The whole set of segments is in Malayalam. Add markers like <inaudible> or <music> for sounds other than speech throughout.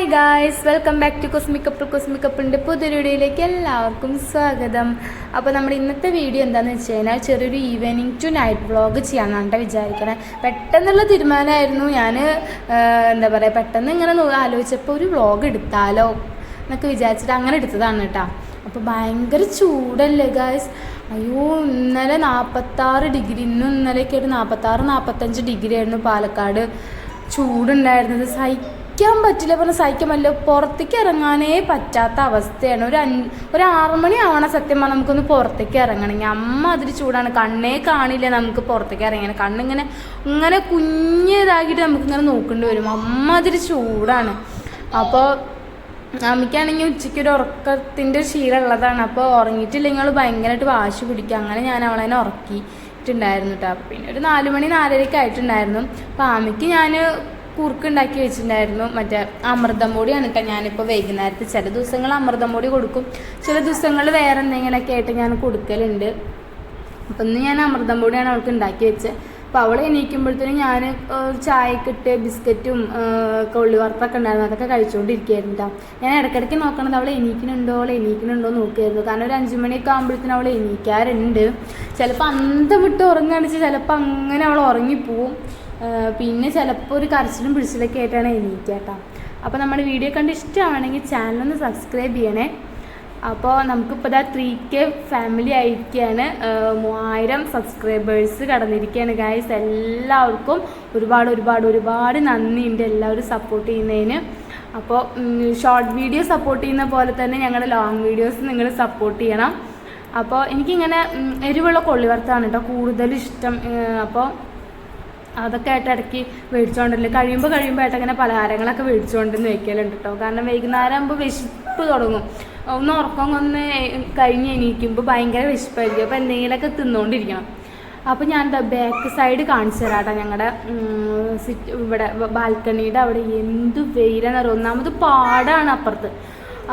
Hi guys welcome back to cosmic couple കൊസ്മിക്കപ്പിളിന്റെ പുതിയൊരു വീഡിയോയിലേക്ക് എല്ലാവർക്കും സ്വാഗതം. അപ്പോൾ നമ്മുടെ ഇന്നത്തെ വീഡിയോ എന്താണെന്ന് വെച്ച് കഴിഞ്ഞാൽ ചെറിയൊരു ഈവനിങ് ടു നൈറ്റ് വ്ളോഗ് ചെയ്യാമെന്നാണ് വിചാരിക്കണേ. പെട്ടെന്നുള്ള തീരുമാനമായിരുന്നു. ഞാൻ എന്താ പറയുക പെട്ടെന്ന് ഇങ്ങനെ ആലോചിച്ചപ്പോൾ ഒരു വ്ളോഗ് എടുത്താലോ എന്നൊക്കെ വിചാരിച്ചിട്ട് അങ്ങനെ എടുത്തതാണ് കേട്ടോ അപ്പോൾ ഭയങ്കര ചൂടല്ലേ ഗായ്സ് അയ്യോ ഇന്നലെ നാൽപ്പത്താറ് ഡിഗ്രി ഇന്നും ഇന്നലെയൊക്കെ ഒരു നാൽപ്പത്താറ് നാൽപ്പത്തഞ്ച് ഡിഗ്രി ആയിരുന്നു പാലക്കാട്. ചൂടുണ്ടായിരുന്നത്. സഹിക്കാൻ പറ്റില്ല. പറഞ്ഞാൽ സഹിക്കാൻ പറ്റില്ല. പുറത്തേക്ക് ഇറങ്ങാനേ പറ്റാത്ത അവസ്ഥയാണ്. ഒരു അഞ്ച് ഒരു ആറ് മണി ആവണം സത്യം പറഞ്ഞാൽ നമുക്കൊന്ന് പുറത്തേക്ക് ഇറങ്ങണമെങ്കിൽ അമ്മ അതിൽ ചൂടാണ്. കണ്ണേ കാണില്ല നമുക്ക് പുറത്തേക്ക് ഇറങ്ങാൻ കണ്ണിങ്ങനെ ഇങ്ങനെ കുഞ്ഞിതാക്കിയിട്ട് നമുക്കിങ്ങനെ നോക്കേണ്ടി വരും. അമ്മ അതിൽ ചൂടാണ്. അപ്പോൾ അമ്മയ്ക്കാണെങ്കിൽ ഉച്ചയ്ക്ക് ഒരു ഉറക്കത്തിന്റെ ശീലമുള്ളതാണ് അപ്പോൾ ഉറങ്ങിയിട്ടില്ലെങ്കിൽ ഭയങ്കരമായിട്ട് വാശി പിടിക്കുക അങ്ങനെ ഞാൻ അവളെ ഉറക്കിയിട്ടുണ്ടായിരുന്നു കേട്ടോ പിന്നെ ഒരു നാല് മണി നാലരയ്ക്ക് ആയിട്ടുണ്ടായിരുന്നു അപ്പോൾ ആമയ്ക്ക് ഞാൻ കുറുക്ക് ഉണ്ടാക്കി വെച്ചിട്ടുണ്ടായിരുന്നു. മറ്റേ അമൃതം പൊടിയാണ് കേട്ടോ ഞാനിപ്പോൾ വൈകുന്നേരത്ത് ചില ദിവസങ്ങൾ അമൃതം പൊടി കൊടുക്കും. ചില ദിവസങ്ങളിൽ വേറെ എന്തെങ്കിലുമൊക്കെ ആയിട്ട് ഞാൻ കൊടുക്കലുണ്ട്. അപ്പം ഇന്ന് ഞാൻ അമൃതം പൊടിയാണ് അവൾക്ക് ഉണ്ടാക്കി വെച്ചത്. അപ്പോൾ അവൾ എണീക്കുമ്പോഴത്തേനും ഞാൻ ചായക്കിട്ട് ബിസ്ക്കറ്റും കൊള്ളി വറുത്തൊക്കെ ഉണ്ടായിരുന്നു. അതൊക്കെ കഴിച്ചുകൊണ്ടിരിക്കുകയായിരുന്നു കേട്ടോ. ഞാൻ ഇടയ്ക്കിടയ്ക്ക് നോക്കണത് അവൾ എണീക്കുന്നുണ്ടോ അവൾ എണീക്കുന്നുണ്ടോ നോക്കിയായിരുന്നു. കാരണം ഒരു അഞ്ച് മണിയൊക്കെ ആകുമ്പോഴത്തേനും അവൾ എണീക്കാറുണ്ട്. ചിലപ്പോൾ അന്തം വിട്ട് ഉറങ്ങാണിച്ച് ചിലപ്പോൾ അങ്ങനെ അവൾ ഉറങ്ങിപ്പോവും. പിന്നെ ചിലപ്പോൾ ഒരു കരച്ചിലും പിടിച്ചിലൊക്കെ ആയിട്ടാണ് എണീക്കുക അപ്പോൾ നമ്മുടെ വീഡിയോ കണ്ട് ഇഷ്ടമാണെങ്കിൽ ചാനലൊന്ന് സബ്സ്ക്രൈബ് ചെയ്യണേ. അപ്പോൾ നമുക്കിപ്പോൾ ഇതാ ത്രീ കെ ഫാമിലി ആയിരിക്കുകയാണ്. മൂവായിരം സബ്സ്ക്രൈബേഴ്സ് കടന്നിരിക്കുകയാണ് ഗായ്സ് എല്ലാവർക്കും ഒരുപാട് ഒരുപാട് ഒരുപാട് നന്ദിയുണ്ട് എല്ലാവരും സപ്പോർട്ട് ചെയ്യുന്നതിന്. അപ്പോൾ ഷോർട്ട് വീഡിയോ സപ്പോർട്ട് ചെയ്യുന്ന പോലെ തന്നെ ഞങ്ങളുടെ ലോങ് വീഡിയോസ് നിങ്ങൾ സപ്പോർട്ട് ചെയ്യണം. അപ്പോൾ എനിക്കിങ്ങനെ എരിവുള്ള കൊള്ളിവർത്താണ് കേട്ടോ കൂടുതൽ ഇഷ്ടം. അപ്പോൾ അതൊക്കെ ആയിട്ട് ഇടയ്ക്ക് മേടിച്ചോണ്ടല്ലേ കഴിയുമ്പോൾ കഴിയുമ്പോൾ ആയിട്ട് അങ്ങനെ പലഹാരങ്ങളൊക്കെ മേടിച്ചുകൊണ്ടെന്ന് വെക്കലുണ്ട് കേട്ടോ കാരണം വൈകുന്നേരം ആകുമ്പോൾ വിശപ്പ് തുടങ്ങും. ഒന്ന് ഉറക്കം ഒന്ന് കഴിഞ്ഞ് എണീക്കുമ്പോൾ ഭയങ്കര വിശപ്പായിരിക്കും. അപ്പോൾ എന്തെങ്കിലുമൊക്കെ തിന്നുകൊണ്ടിരിക്കണം അപ്പോൾ ഞാൻ ബാക്ക് സൈഡ് കാണിച്ചു തരാം കേട്ടോ ഞങ്ങളുടെ സിറ്റ് ഇവിടെ ബാൽക്കണിയുടെ അവിടെ എന്ത് വെയിലെന്ന് അറിയാം? ഒന്നാമത് പാടാണ് അപ്പുറത്ത്.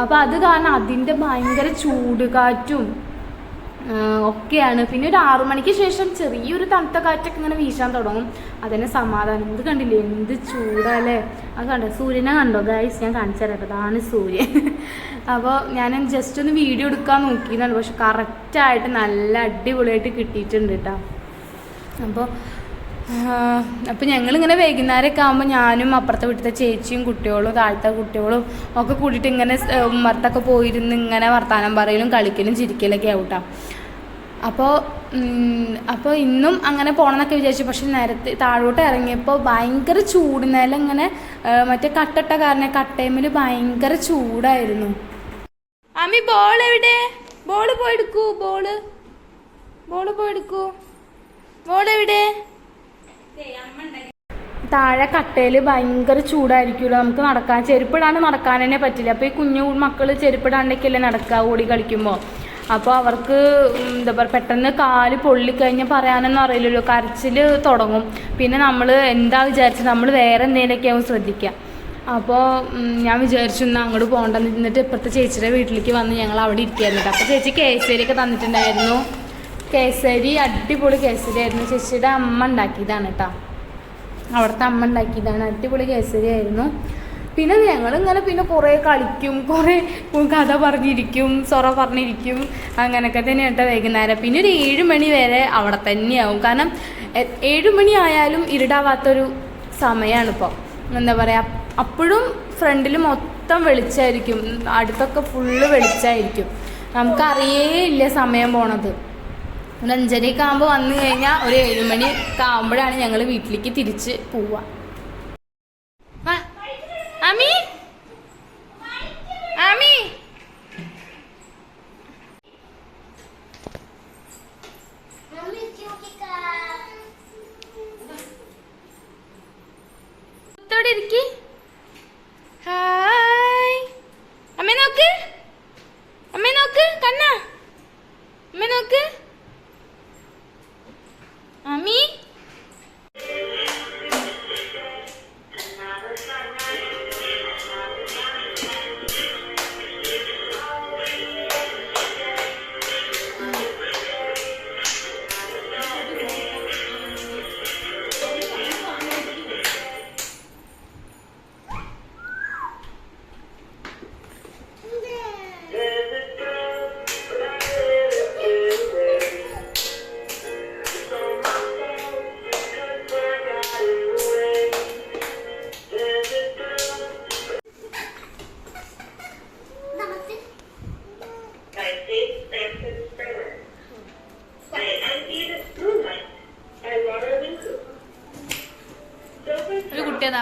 അപ്പോൾ അത് കാരണം അതിന്റെ ഭയങ്കര ചൂട് കാറ്റും ആഹ് ഒക്കെയാണ്. പിന്നെ ഒരു ആറു മണിക്ക് ശേഷം ചെറിയൊരു തണുത്ത കാറ്റൊക്കെ ഇങ്ങനെ വീശാൻ തുടങ്ങും. അതന്നെ സമാധാനം. ഇത് കണ്ടില്ലേ? എന്ത് ചൂടല്ലേ? അത് കണ്ടോ? സൂര്യനെ കണ്ടോ? ഗൈസ് ഞാൻ കാണിച്ചു തരാം. അതാണ് സൂര്യൻ. <laughs> അപ്പോൾ ഞാൻ ജസ്റ്റ് ഒന്ന് വീഡിയോ എടുക്കാൻ നോക്കിയെന്നാണ് പക്ഷെ കറക്റ്റായിട്ട് നല്ല അടിപൊളിയായിട്ട് കിട്ടിയിട്ടുണ്ട് കേട്ടോ. അപ്പോൾ അപ്പോൾ ഞങ്ങളിങ്ങനെ വൈകുന്നേരമൊക്കെ ആകുമ്പോൾ ഞാനും അപ്പുറത്തെ വീട്ടിലത്തെ ചേച്ചിയും കുട്ടികളും താഴത്തെ കുട്ടികളും ഒക്കെ കൂടിയിട്ട് ഇങ്ങനെ ഏഹ് പോയിരുന്ന് ഇങ്ങനെ വർത്തമാനം പറയലും കളിക്കലും ചിരിക്കലൊക്കെ ആവട്ടാ അപ്പോൾ അപ്പോൾ ഇന്നും അങ്ങനെ പോകണമെന്നൊക്കെ വിചാരിച്ചു. പക്ഷെ നേരത്തെ താഴോട്ട് ഇറങ്ങിയപ്പോൾ ഭയങ്കര ചൂട്. നിലം ഇങ്ങനെ മറ്റേ കട്ടട്ട കാരണം കട്ടേമിൽ ഭയങ്കര ചൂടായിരുന്നു. അമ്മി ബോൾ എവിടെ? ബോൾ പോയെടുക്കൂ ബോൾ ബോൾ പോയെടുക്കൂ. ബോൾ എവിടെ? താഴെ കട്ടയിൽ ഭയങ്കര ചൂടായിരിക്കുമല്ലോ നമുക്ക് നടക്കാൻ ചെരുപ്പിടാണ്ട് നടക്കാൻ തന്നെ പറ്റില്ല. അപ്പോൾ ഈ കുഞ്ഞു മക്കൾ ചെരുപ്പിടാണ്ടൊക്കെയല്ലേ നടക്കുക ഓടി കളിക്കുമ്പോൾ അപ്പോൾ അവർക്ക് എന്താ പറയുക പെട്ടെന്ന് കാൽ പൊള്ളിക്കഴിഞ്ഞാൽ പറയാനൊന്നും അറിയില്ലല്ലോ. കരച്ചിൽ തുടങ്ങും. പിന്നെ നമ്മൾ എന്താ വിചാരിച്ചത് നമ്മൾ വേറെ എന്തെങ്കിലുമൊക്കെയാവും ശ്രദ്ധിക്കുക അപ്പോൾ ഞാൻ വിചാരിച്ചു എന്നാൽ അങ്ങോട്ട് പോകണ്ടെന്ന് എന്നിട്ട് ഇപ്പോഴത്തെ ചേച്ചിയുടെ വീട്ടിലേക്ക് വന്ന് ഞങ്ങൾ അവിടെ ഇരിക്കുകയായിരുന്നു അപ്പോൾ ചേച്ചി കേസരിയൊക്കെ തന്നിട്ടുണ്ടായിരുന്നു. കേസരി അടിപൊളി കേസരി ആയിരുന്നു. ചേച്ചിയുടെ അമ്മ ഉണ്ടാക്കിയതാണ് കേട്ടോ. അവിടുത്തെ അമ്മ ഉണ്ടാക്കിയതാണ്. അടിപൊളി കേസരി ആയിരുന്നു. പിന്നെ ഞങ്ങൾ ഇങ്ങനെ പിന്നെ കുറേ കളിക്കും കുറേ കഥ പറഞ്ഞിരിക്കും സൊറ പറഞ്ഞിരിക്കും. അങ്ങനെയൊക്കെ തന്നെ കേട്ടോ വൈകുന്നേരം. പിന്നെ ഒരു ഏഴ് മണി വരെ അവിടെ തന്നെയാവും. കാരണം ഏഴ് മണി ആയാലും ഇരുടാവാത്തൊരു സമയമാണ് ഇപ്പോൾ എന്താ പറയുക അപ്പോഴും ഫ്രണ്ടിൽ മൊത്തം വെളിച്ചായിരിക്കും. അടുത്തൊക്കെ ഫുള്ള് വെളിച്ചായിരിക്കും. നമുക്കറിയേ ഇല്ല സമയം പോണത്. ഒരു അഞ്ചരയൊക്കെ ആകുമ്പോൾ വന്നു കഴിഞ്ഞാൽ ഒരു ഏഴുമണി ഒക്കെ ആകുമ്പോഴാണ് ഞങ്ങൾ വീട്ടിലേക്ക് തിരിച്ച് പോവുക. ആമി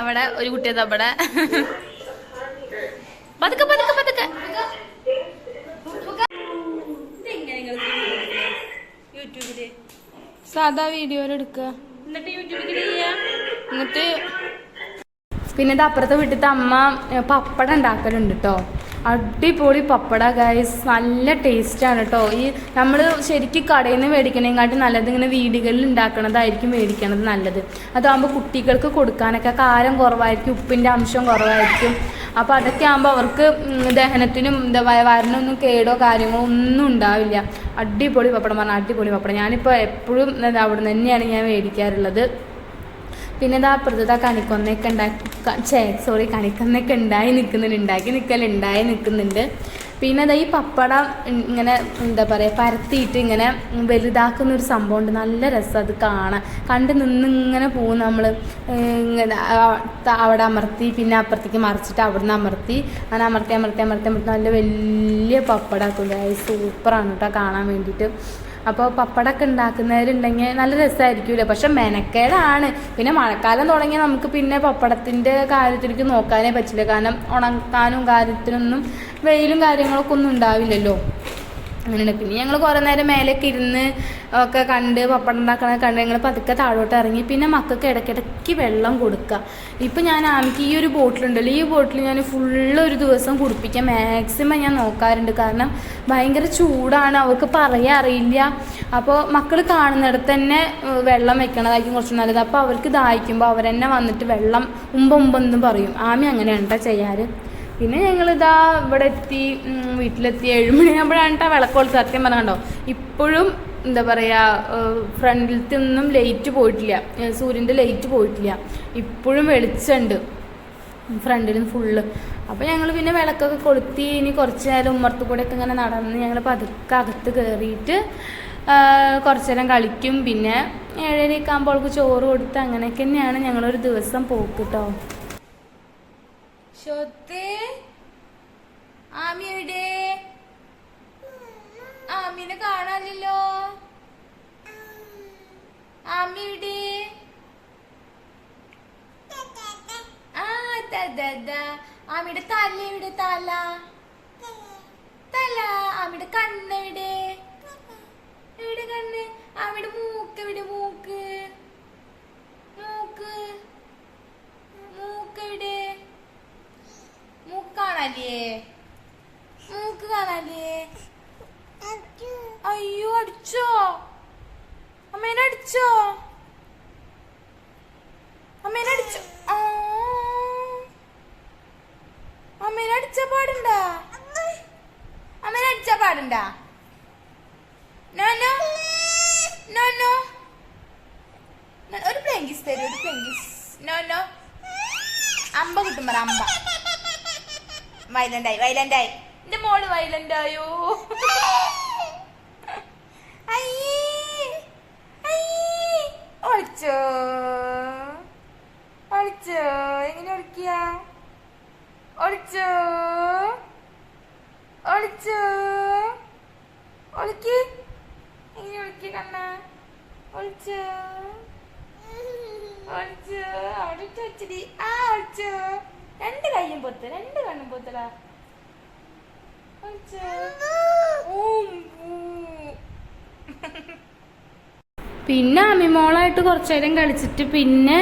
അവിടെ ഒരു കുട്ടിയത് അവിടെ. പതുക്കെ പതുക്കെ പതുക്കെ. സാധാ വീഡിയോ എടുക്കുക എന്നിട്ട് പിന്നെ ഇത് അപ്പുറത്തെ വീട്ടിലത്തെ അമ്മ പപ്പടം ഉണ്ടാക്കലുണ്ട് കേട്ടോ അടിപൊളി പപ്പട ഗൈസ് നല്ല ടേസ്റ്റാണ് കേട്ടോ ഈ നമ്മൾ ശരിക്കും കടയിൽ നിന്ന് മേടിക്കണേക്കാട്ടും നല്ലത് ഇങ്ങനെ വീടുകളിൽ ഉണ്ടാക്കണതായിരിക്കും മേടിക്കണത് നല്ലത്. അതാകുമ്പോൾ കുട്ടികൾക്ക് കൊടുക്കാനൊക്കെ കാരം കുറവായിരിക്കും ഉപ്പിന്റെ അംശം കുറവായിരിക്കും. അപ്പോൾ അതൊക്കെ ആകുമ്പോൾ അവർക്ക് ദഹനത്തിനും എന്താ വയറിനൊന്നും കേടോ കാര്യങ്ങളോ ഒന്നും ഉണ്ടാവില്ല. അടിപൊളി പപ്പടം പറഞ്ഞാൽ അടിപൊളി പപ്പടം. ഞാനിപ്പോൾ എപ്പോഴും അവിടെ നിന്ന് തന്നെയാണ് ഞാൻ മേടിക്കാറുള്ളത്. പിന്നെ ഇതാ അപ്പുറത്ത് കണിക്കൊന്നൊക്കെ ഉണ്ടാക്കി സോറി കണിക്കൊന്നൊക്കെ ഉണ്ടായി നിൽക്കുന്നുണ്ട് ഉണ്ടാക്കി നിൽക്കൽ ഉണ്ടായി നിൽക്കുന്നുണ്ട് പിന്നെ അതാ ഈ പപ്പടം ഇങ്ങനെ എന്താ പറയുക പരത്തിയിട്ട് ഇങ്ങനെ വലുതാക്കുന്ന ഒരു സംഭവം ഉണ്ട്. നല്ല രസം അത് കാണാൻ. കണ്ട് നിന്ന് ഇങ്ങനെ പോകും നമ്മൾ ഇങ്ങനെ അവിടെ അമർത്തി പിന്നെ അപ്പുറത്തേക്ക് മറിച്ചിട്ട് അവിടുന്ന് അമർത്തി. അങ്ങനെ അമർത്തി അമർത്തി അമർത്തി അമർത്തി. നല്ല വലിയ പപ്പടമാക്കും സൂപ്പറാണ് കേട്ടോ കാണാൻ വേണ്ടിയിട്ട്. അപ്പോൾ പപ്പടമൊക്കെ ഉണ്ടാക്കുന്നവരുണ്ടെങ്കിൽ നല്ല രസമായിരിക്കുമല്ലോ പക്ഷെ മെനക്കേടാണ്. പിന്നെ മഴക്കാലം തുടങ്ങിയാൽ നമുക്ക് പിന്നെ പപ്പടത്തിന്റെ കാര്യത്തിലേക്ക് നോക്കാനേ പറ്റില്ല. കാരണം ഉണക്കാനും കാര്യത്തിനൊന്നും വെയിലും കാര്യങ്ങളൊക്കെ ഒന്നും ഉണ്ടാവില്ലല്ലോ. അങ്ങനെയുണ്ട്. പിന്നെ ഞങ്ങൾ കുറേ നേരം മേലേക്ക് ഇരുന്ന് ഒക്കെ കണ്ട് പപ്പടം ഉണ്ടാക്കണ കണ്ട് ഞങ്ങൾ പതുക്കെ താഴോട്ട് ഇറങ്ങി. പിന്നെ മക്കൾക്ക് ഇടയ്ക്കിടയ്ക്ക് വെള്ളം കൊടുക്കുക. ഇപ്പം ഞാൻ ആമിക്ക് ഈ ഒരു ബോട്ടിലുണ്ടല്ലോ. ഈ ബോട്ടിൽ ഞാൻ ഫുള്ള് ഒരു ദിവസം കുടിപ്പിക്കാൻ മാക്സിമം ഞാൻ നോക്കാറുണ്ട്. കാരണം ഭയങ്കര ചൂടാണ്. അവർക്ക് പറയാൻ അറിയില്ല. അപ്പോൾ മക്കൾ കാണുന്നിടത്ത് തന്നെ വെള്ളം വെക്കണതായിരിക്കും കുറച്ച് നല്ലത്. അപ്പോൾ അവർക്ക് ദാഹിക്കുമ്പോൾ അവരെന്നെ വന്നിട്ട് വെള്ളം ഉമ്പ ഉമ്പെന്നും പറയും. ആമി അങ്ങനെയാണ് കേട്ടോ ചെയ്യാറ്. പിന്നെ ഞങ്ങളിതാ ഇവിടെ എത്തി വീട്ടിലെത്തി ഏഴുമണിയാകുമ്പോഴാണ് കേട്ടോ വിളക്കോൾ സത്യം പറഞ്ഞോ ഇപ്പോഴും എന്താ പറയുക ഫ്രണ്ടിലത്തെ ഒന്നും ലൈറ്റ് പോയിട്ടില്ല. സൂര്യന്റെ ലൈറ്റ് പോയിട്ടില്ല. ഇപ്പോഴും വെളിച്ചമുണ്ട് ഫ്രണ്ടിലും ഫുള്ള് അപ്പോൾ ഞങ്ങൾ പിന്നെ വിളക്കൊക്കെ കൊളുത്തി ഇനി കുറച്ച് നേരം ഉമ്മർത്ത് കൂടെ ഒക്കെ ഇങ്ങനെ നടന്ന് ഞങ്ങൾ പതുക്കെ അകത്ത് കയറിയിട്ട് കുറച്ച് നേരം കളിക്കും. പിന്നെ ഏഴരയൊക്കെ ആകുമ്പോൾ ചോറ് കൊടുത്ത് അങ്ങനെയൊക്കെ തന്നെയാണ് ഞങ്ങളൊരു ദിവസം പോക്ക് കേട്ടോ ഷൊത്തേ ആമി എവിടെ ആമീനെ കാണാനില്ലല്ലോ ആമി എവിടെ ആ ദാ, ദാ, ദാ. ആമിയുടെ തല എവിടെ തല തല ആമിയുടെ കണ്ണ് എവിടെ എവിടെ കണ്ണ് ആമിയുടെ മൂക്ക് എവിടെ മൂക്ക് മൂക്ക് മൂക്ക് എവിടെ മൂക്ക് കാണാല്ലേ മൂക്ക് കാണാല്ലേ അയ്യോ അടിച്ചോ അമ്മേനെ അടിച്ചോ അമ്മേനെ അടിച്ചോ ആ. അമ്മേനെ അടിച്ച പാടുണ്ടാ? അമ്മേനെ അടിച്ച പാടുണ്ടാ? നോനോ നോനോ ഒരു പ്ലെങ്കിസ് തരൂ ഒരു പ്ലെങ്കിസ്. നോനോ അമ്പ കിട്ടും പറ അമ്പ. വയലന്റായി വയലന്റായി. എന്റെ മോൾ അയ്യേ. ഒളിച്ചോ? ഒളിച്ചോ? ഒളിച്ചോ? ഒളിച്ചു? ഒളിക്ക്. എങ്ങനെ ഒളിക്കുക കണ്ണ. ഒളിച്ചു? ഒളിച്ചു? അവിടെ വെച്ചിടി ആ ഒളിച്ചു? രണ്ട് കയ്യും പൊത്ത് രണ്ട് കണ്ണും പൊത്തടാ. ഒളിച്ചോ. പിന്നെ അമ്മിമോളായിട്ട് കുറച്ചു നേരം കളിച്ചിട്ട് പിന്നെ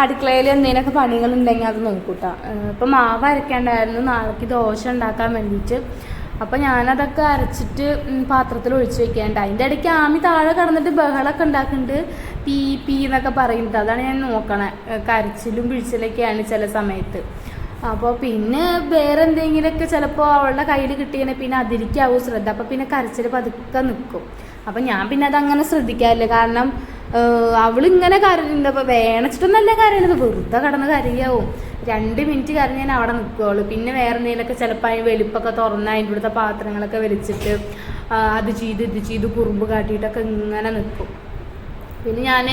അടുക്കളയിൽ എന്തെങ്കിലുമൊക്കെ പണികളുണ്ടെങ്കിൽ അത് നോക്കൂട്ടാ. ഇപ്പം മാവ് അരയ്ക്കാണ്ടായിരുന്നു. നാളേക്ക് ദോശ ഉണ്ടാക്കാൻ വേണ്ടിയിട്ട്. അപ്പം ഞാനതൊക്കെ അരച്ചിട്ട് പാത്രത്തിൽ ഒഴിച്ചു വെക്കാണ്ട് അതിന്റെ ഇടയ്ക്ക് ആമി താഴെ കടന്നിട്ട് ബഹളമൊക്കെ ഉണ്ടാക്കുന്നുണ്ട്. പീ പീ എന്നൊക്കെ പറയുന്നത്. അതാണ് ഞാൻ നോക്കണേ. കരച്ചിലും പിഴിച്ചിലൊക്കെയാണ് ചില സമയത്ത്. അപ്പോൾ പിന്നെ വേറെ എന്തെങ്കിലുമൊക്കെ ചിലപ്പോൾ അവളുടെ കയ്യിൽ കിട്ടിയാൽ പിന്നെ അതിരിക്കാവും ശ്രദ്ധ. അപ്പോൾ പിന്നെ കരച്ചിൽ പതുക്കെ നിൽക്കും അപ്പം ഞാൻ പിന്നെ അതങ്ങനെ ശ്രദ്ധിക്കാറില്ല. കാരണം അവളിങ്ങനെ കരഞ്ഞിട്ടുണ്ട് അപ്പോൾ വേണച്ചിട്ടൊന്നല്ല കരയണത്. വെറുതെ കടന്ന് കരയാവും. രണ്ട് മിനിറ്റ് കരഞ്ഞ് ഞാൻ അവിടെ നിൽക്കുകയുള്ളൂ പിന്നെ വേറെ എന്തെങ്കിലുമൊക്കെ ചിലപ്പോൾ അതിന് വെളുപ്പൊക്കെ തുറന്ന് അതിന്റെ ഇവിടുത്തെ പാത്രങ്ങളൊക്കെ വലിച്ചിട്ട് അത് ചെയ്ത് ഇത് ചെയ്ത് കുറുമ്പ് കാട്ടിയിട്ടൊക്കെ ഇങ്ങനെ നിൽക്കും പിന്നെ ഞാൻ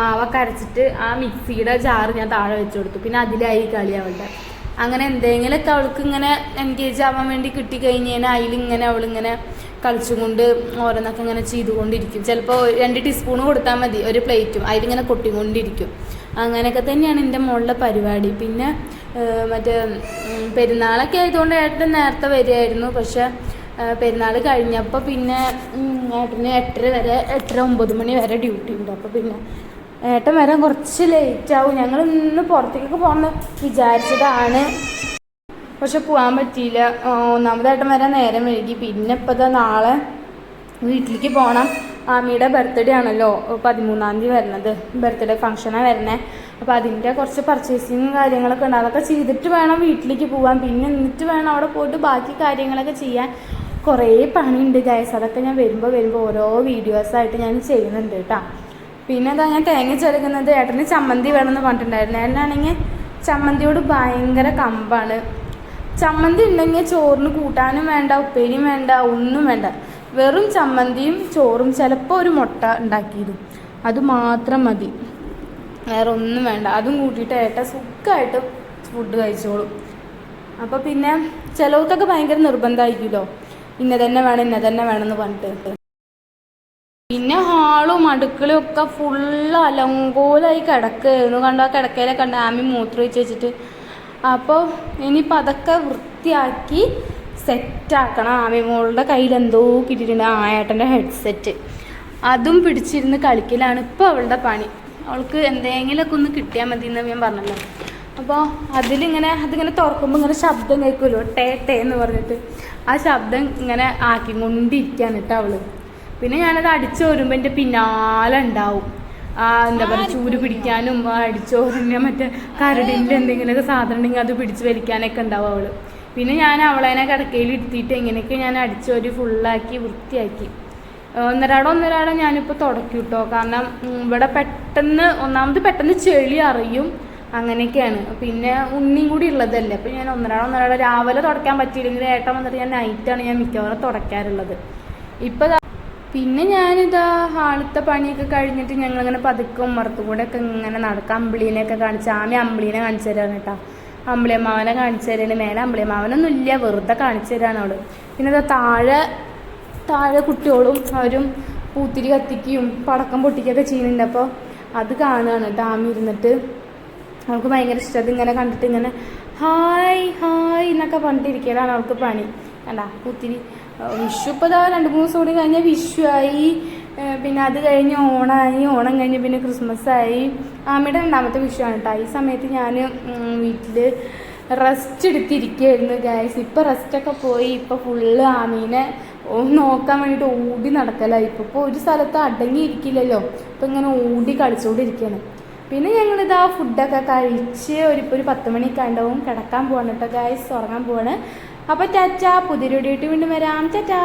മാവൊക്കെ അരച്ചിട്ട് ആ മിക്സിയുടെ ജാറ് ഞാൻ താഴെ വെച്ച് കൊടുത്തു. പിന്നെ അതിലായി കളി അവളുടെ. അങ്ങനെ എന്തെങ്കിലുമൊക്കെ അവൾക്ക് ഇങ്ങനെ എൻഗേജ് ആവാൻ വേണ്ടി കിട്ടിക്കഴിഞ്ഞ് കഴിഞ്ഞാൽ അതിലിങ്ങനെ അവളിങ്ങനെ കളിച്ചും കൊണ്ട് ഓരോന്നൊക്കെ ഇങ്ങനെ ചെയ്തുകൊണ്ടിരിക്കും. ചിലപ്പോൾ രണ്ട് ടീസ്പൂൺ കൊടുത്താൽ മതി ഒരു പ്ലേറ്റും. അതിലിങ്ങനെ കൊട്ടിക്കൊണ്ടിരിക്കും. അങ്ങനെയൊക്കെ തന്നെയാണ് എന്റെ മോളുടെ പരിപാടി. പിന്നെ മറ്റേ പെരുന്നാളൊക്കെ ആയതുകൊണ്ട് ഏട്ടൻ നേരത്തെ വരികയായിരുന്നു. പക്ഷെ പെരുന്നാൾ കഴിഞ്ഞപ്പോൾ പിന്നെ ഏട്ടന് എട്ടര വരെ എട്ടര ഒമ്പത് മണി വരെ ഡ്യൂട്ടി ഉണ്ട്. അപ്പോൾ പിന്നെ ഏട്ടൻ വരാൻ കുറച്ച് ലേറ്റ് ആവും. ഞങ്ങൾ ഇന്ന് പുറത്തേക്കൊക്കെ പോകണമെന്ന് വിചാരിച്ചതാണ്. പക്ഷെ പോകാൻ പറ്റിയില്ല. ഒന്നാമതായിട്ടും വരാൻ നേരം വൈകി. പിന്നെ ഇപ്പോൾ നാളെ വീട്ടിലേക്ക് പോകണം ആമിയുടെ ബർത്ത്ഡേ ആണല്ലോ. പതിമൂന്നാം തീയതി വരുന്നത്. ബർത്ത്ഡേ ഫംഗ്ഷനാണ് വരുന്നത് അപ്പോൾ അതിന്റെ കുറച്ച് പർച്ചേസിങ് കാര്യങ്ങളൊക്കെ ഉണ്ട്. അതൊക്കെ ചെയ്തിട്ട് വേണം വീട്ടിലേക്ക് പോകാൻ പിന്നെ എന്നിട്ട് വേണം അവിടെ പോയിട്ട് ബാക്കി കാര്യങ്ങളൊക്കെ ചെയ്യാൻ. കുറേ പണിയുണ്ട് ഗൈസ് അതൊക്കെ ഞാൻ വരുമ്പോൾ വരുമ്പോൾ ഓരോ വീഡിയോസായിട്ട് ഞാൻ ചെയ്യുന്നുണ്ട് കേട്ടോ. പിന്നെ എന്താ ഞാൻ തേങ്ങ ചെറുക്കുന്നത് ഏട്ടന് ചമ്മന്തി വേണമെന്ന് പറഞ്ഞിട്ടുണ്ടായിരുന്നു. ഏട്ടനാണെങ്കിൽ ചമ്മന്തിയോട് ഭയങ്കര കമ്പാണ്. ചമ്മന്തി ഉണ്ടെങ്കിൽ ചോറിന് കൂട്ടാനും വേണ്ട ഉപ്പേരിയും വേണ്ട ഒന്നും വേണ്ട. വെറും ചമ്മന്തിയും ചോറും ചിലപ്പോൾ ഒരു മുട്ട ഉണ്ടാക്കിയതും അത് മാത്രം മതി. വേറെ ഒന്നും വേണ്ട. അതും കൂട്ടിയിട്ട് ഏട്ട സുഖമായിട്ട് ഫുഡ് കഴിച്ചോളും. അപ്പോൾ പിന്നെ ചിലവർക്കൊക്കെ ഭയങ്കര നിർബന്ധമായിരിക്കുമല്ലോ. ഇന്ന തന്നെ വേണം ഇന്ന തന്നെ വേണമെന്ന് പറഞ്ഞിട്ട്. പിന്നെ ഹാളും അടുക്കളയും ഒക്കെ ഫുള്ള് അലങ്കോലായി കിടക്കുകയായിരുന്നു. കണ്ടോ ആ കിടക്കയിലെ കണ്ട ആമി മൂത്രം ഒഴിച്ച് വെച്ചിട്ട് അപ്പോൾ ഇനിയിപ്പോൾ അതൊക്കെ വൃത്തിയാക്കി സെറ്റാക്കണം ആമി മോളുടെ കയ്യിൽ എന്തോ കിട്ടിയിട്ടുണ്ട് ആ ഏട്ടന്റെ ഹെഡ്സെറ്റ് അതും പിടിച്ചിരുന്ന് കളിക്കലാണ് ഇപ്പോൾ അവളുടെ പണി. അവൾക്ക് എന്തെങ്കിലുമൊക്കെ ഒന്ന് കിട്ടിയാൽ മതി എന്ന് ഞാൻ പറഞ്ഞല്ലോ. അപ്പോൾ അതിലിങ്ങനെ അതിങ്ങനെ തുറക്കുമ്പോൾ ഇങ്ങനെ ശബ്ദം കേൾക്കുമല്ലോ ടേ ടേ എന്ന് പറഞ്ഞിട്ട്. ആ ശബ്ദം ഇങ്ങനെ ആക്കി ആക്കിക്കൊണ്ടിരിക്കുകയാണ് കേട്ടോ അവൾ പിന്നെ ഞാനത് അടിച്ചു വരുമ്പോൾ എന്റെ പിന്നാലെ ഉണ്ടാവും. എന്താ പറയുക ചൂര് പിടിക്കാനും അടിച്ചോറിന് മറ്റേ കരടിന്റെ എന്തെങ്കിലുമൊക്കെ സാധനം ഉണ്ടെങ്കിൽ അത് പിടിച്ച് വലിക്കാനൊക്കെ ഉണ്ടാവും അവൾ. പിന്നെ ഞാൻ അവളേനെ കിടക്കയിൽ ഇരുത്തിയിട്ട് എങ്ങനെയൊക്കെ ഞാൻ അടിച്ചോരി ഫുള്ളാക്കി വൃത്തിയാക്കി. ഒന്നരാടം ഒന്നരാടം ഞാനിപ്പോൾ തുടക്കി കിട്ടോ കാരണം ഇവിടെ പെട്ടെന്ന് ഒന്നാമത് പെട്ടെന്ന് ചെളി അറിയും അങ്ങനെയൊക്കെയാണ്. പിന്നെ ഉണ്ണിയും കൂടി ഉള്ളതല്ലേ. അപ്പോൾ ഞാൻ ഒന്നരാടം ഒന്നരാടം രാവിലെ തുടക്കാൻ പറ്റിയില്ലെങ്കിൽ ഏട്ടൻ വന്നിട്ട് ഞാൻ നൈറ്റാണ് ഞാൻ മിക്കവാറും തുടക്കാറുള്ളത് ഇപ്പോൾ പിന്നെ ഞാനിതാ ഹാളത്തെ പണിയൊക്കെ കഴിഞ്ഞിട്ട് ഞങ്ങളിങ്ങനെ പതുക്കെ ഉമ്മറത്തു കൂടെ ഒക്കെ ഇങ്ങനെ നടക്കാം. അമ്പിളീനെയൊക്കെ കാണിച്ച് ആമി അമ്പിളീനെ കാണിച്ചു തരാണ് കേട്ടോ. അമ്പിളിയമ്മാവനെ കാണിച്ചു തരാണ്. മേലെ അമ്പിളിയമ്മാവനൊന്നും ഇല്ല വെറുതെ കാണിച്ചു തരാണ് അവൾ. പിന്നെ ഇതാ താഴെ താഴെ കുട്ടികളും അവരും പൂത്തിരി കത്തിക്കുകയും പടക്കം പൊട്ടിക്കുകയൊക്കെ ചെയ്യുന്നുണ്ട്. അപ്പോൾ അത് കാണുകയാണ് കേട്ടോ ആമി ഇരുന്നിട്ട്. അവൾക്ക് ഭയങ്കര ഇഷ്ടം. അതിങ്ങനെ കണ്ടിട്ട് ഇങ്ങനെ ഹായ് ഹായ് എന്നൊക്കെ പറഞ്ഞിട്ടിരിക്കലാണ് അവൾക്ക് പണി. കണ്ട പൂത്തിരി വിഷു ഇപ്പോൾ രണ്ട് മൂന്ന് ദിവസം കൂടി കഴിഞ്ഞാൽ വിഷു ആയി. പിന്നെ അത് കഴിഞ്ഞ് ഓണമായി ഓണം കഴിഞ്ഞ് പിന്നെ ക്രിസ്മസ് ആയി ആമയുടെ രണ്ടാമത്തെ വിഷു ആണ് കേട്ടോ ഈ സമയത്ത് ഞാൻ വീട്ടിൽ റെസ്റ്റ് എടുത്തിരിക്കുകയായിരുന്നു ഗ്യാസ് ഇപ്പോൾ റെസ്റ്റൊക്കെ പോയി. ഇപ്പോൾ ഫുള്ള് ആമീനെ നോക്കാൻ വേണ്ടിയിട്ട് ഓടി നടക്കലായി ഇപ്പോൾ ഇപ്പോൾ ഒരു സ്ഥലത്ത് അടങ്ങിയിരിക്കില്ലല്ലോ. ഇപ്പം ഇങ്ങനെ ഓടി കളിച്ചുകൊണ്ടിരിക്കുകയാണ് പിന്നെ ഞങ്ങളിതാ ഫുഡൊക്കെ കഴിച്ച് ഒരു ഇപ്പോൾ ഒരു പത്ത് മണിക്കാണ്ടാവും കിടക്കാൻ പോകണം കേട്ടോ ഗ്യാസ് ഉറങ്ങാൻ പോവാണ്. അപ്പോൾ ചാച്ച പുതിയൊരു വീണ്ടും വരാം. ടാറ്റാ